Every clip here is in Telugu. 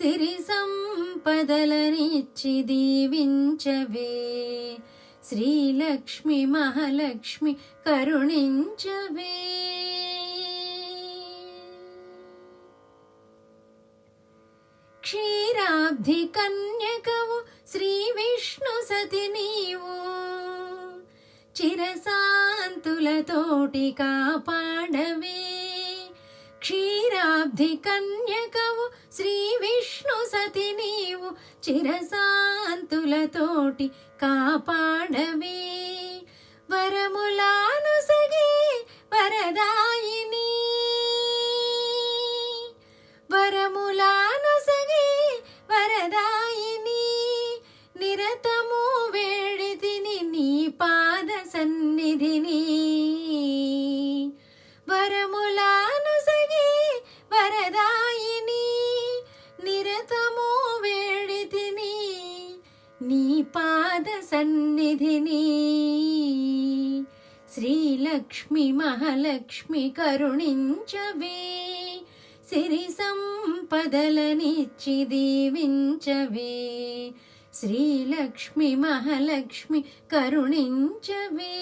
సిరి సంపదలనిచ్చి దీవించవే శ్రీలక్ష్మి మహాలక్ష్మి కరుణించవే క్షీరాబ్ధి కన్యకవు శ్రీ విష్ణు సతి నీవు చిరశాంతులతోటి కాపాడవే క్షీరాబ్ధి కన్యకవు శ్రీ విష్ణు సతి నీవు చిరశాంతులతోటి కాపాడవే. వరములాను సగే వరదాయిని. వరములాను సగే వరదాయిని. నిరతము వేడితిని నీ పాద సన్నిధిని. వరము శ్రీలక్ష్మి మహాలక్ష్మి కరుణించవే. సిరి సంపదలనిచ్చి దీవించవే. శ్రీలక్ష్మి మహాలక్ష్మి కరుణించవే.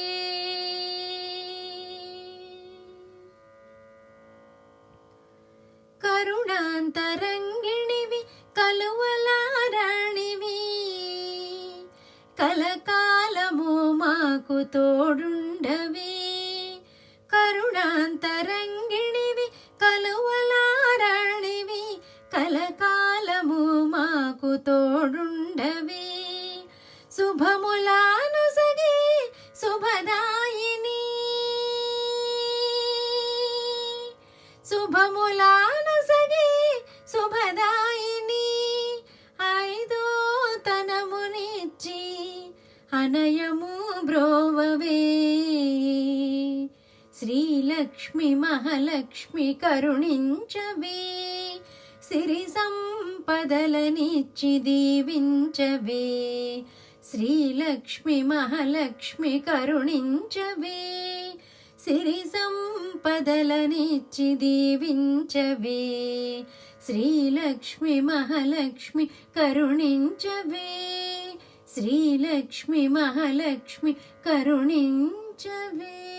కరుణాంతరంగిణివి కలువలారాణివి. కలక నాకు తోడుండవే. కరుణాంతరంగిణివి కలువలారాణివి కలకాలము మాకు తోడుండవే. శుభములాను సగే శుభదాయిని. శుభములాను సగే శుభదాయిని. ఐదో తనమునిచ్చి అనయము బ్రోవవే శ్రీలక్ష్మి మహాలక్ష్మి కరుణించవే సిరి సంపదలనిచ్చి దీవించవే శ్రీలక్ష్మి మహాలక్ష్మి కరుణించవే సిరి సంపదలనిచ్చి దీవించవే శ్రీలక్ష్మి మహాలక్ష్మి కరుణించవే శ్రీలక్ష్మి మహాలక్ష్మి కరుణించవే.